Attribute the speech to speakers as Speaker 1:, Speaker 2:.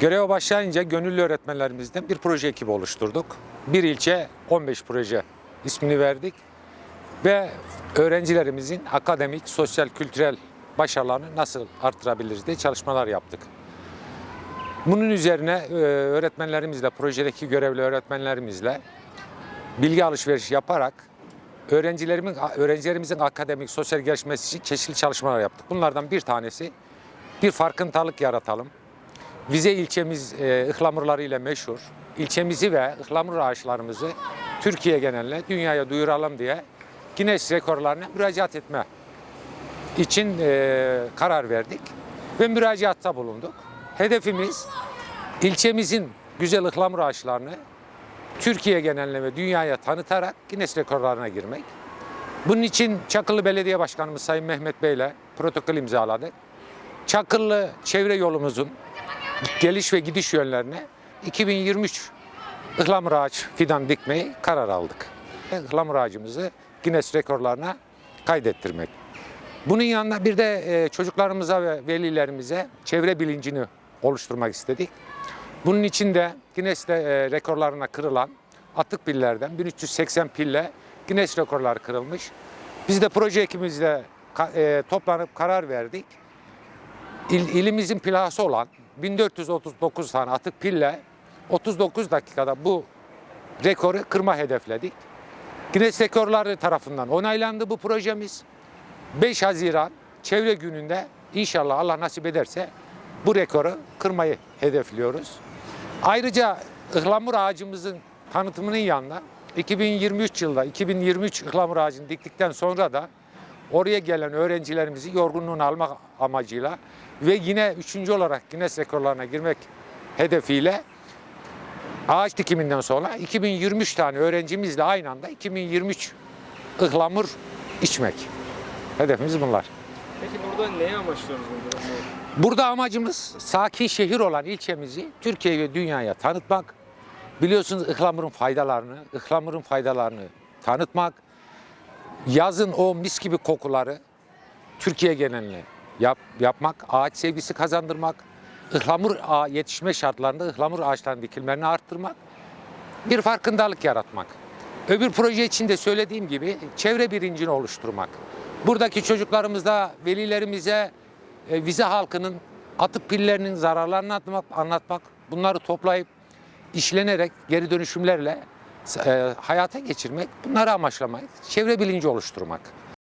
Speaker 1: Göreve başlayınca gönüllü öğretmenlerimizden bir proje ekibi oluşturduk. Bir ilçe 15 proje ismini verdik. Ve öğrencilerimizin akademik, sosyal, kültürel başarılarını nasıl arttırabiliriz diye çalışmalar yaptık. Bunun üzerine e, öğretmenlerimizle, projedeki görevli öğretmenlerimizle bilgi alışverişi yaparak öğrencilerimin öğrencilerimizin akademik, sosyal gelişmesi için çeşitli çalışmalar yaptık. Bunlardan bir tanesi bir farkındalık yaratalım. Vize ilçemiz e, ıhlamurları ile meşhur. İlçemizi ve ıhlamur ağaçlarımızı Türkiye geneline, dünyaya duyuralım diye Guinness rekorlarına müracaat etme için e, karar verdik ve müracaatta bulunduk. Hedefimiz ilçemizin güzel ıhlamur ağaçlarını Türkiye geneline ve dünyaya tanıtarak Guinness rekorlarına girmek. Bunun için Çakırlı Belediye Başkanımız Sayın Mehmet Bey ile protokol imzaladık. Çakırlı çevre yolumuzun geliş ve gidiş yönlerine 2023 ıhlamur ağaç fidan dikmeyi karar aldık. Ihlamur ağacımızı Guinness rekorlarına kaydettirmek. Bunun yanında bir de e, çocuklarımıza ve velilerimize çevre bilincini oluşturmak istedik. Bunun için de Guinness e, rekorlarına kırılan atık pillerden 1380 pille Guinness rekorları kırılmış. Biz de proje ekibimizle e, toplanıp karar verdik. İl, ilimizin plası olan 1439 tane atık pille 39 dakikada bu rekoru kırma hedefledik. Guinness Rekorları tarafından onaylandı bu projemiz. 5 Haziran Çevre Günü'nde inşallah Allah nasip ederse bu rekoru kırmayı hedefliyoruz. Ayrıca ıhlamur ağacımızın tanıtımının yanında 2023 yılda 2023 ıhlamur ağacını diktikten sonra da oraya gelen öğrencilerimizi yorgunluğunu almak amacıyla ve yine üçüncü olarak Guinness rekorlarına girmek hedefiyle ağaç dikiminden sonra 2023 tane öğrencimizle aynı anda 2023 ıhlamur içmek. Hedefimiz bunlar.
Speaker 2: Peki burada neyi amaçlıyoruz burada?
Speaker 1: Burada amacımız sakin şehir olan ilçemizi Türkiye ve dünyaya tanıtmak. Biliyorsunuz ıhlamurun faydalarını, ıhlamurun faydalarını tanıtmak. Yazın o mis gibi kokuları Türkiye geneline yap, yapmak, ağaç sevgisi kazandırmak, ıhlamur ağa yetişme şartlarında ıhlamur ağaçlarının dikilmelerini arttırmak, bir farkındalık yaratmak. Öbür proje için de söylediğim gibi çevre bilincini oluşturmak. Buradaki çocuklarımıza, velilerimize e, vize halkının atık pillerinin zararlarını anlatmak, anlatmak bunları toplayıp işlenerek geri dönüşümlerle e, hayata geçirmek, bunları amaçlamak, çevre bilinci oluşturmak.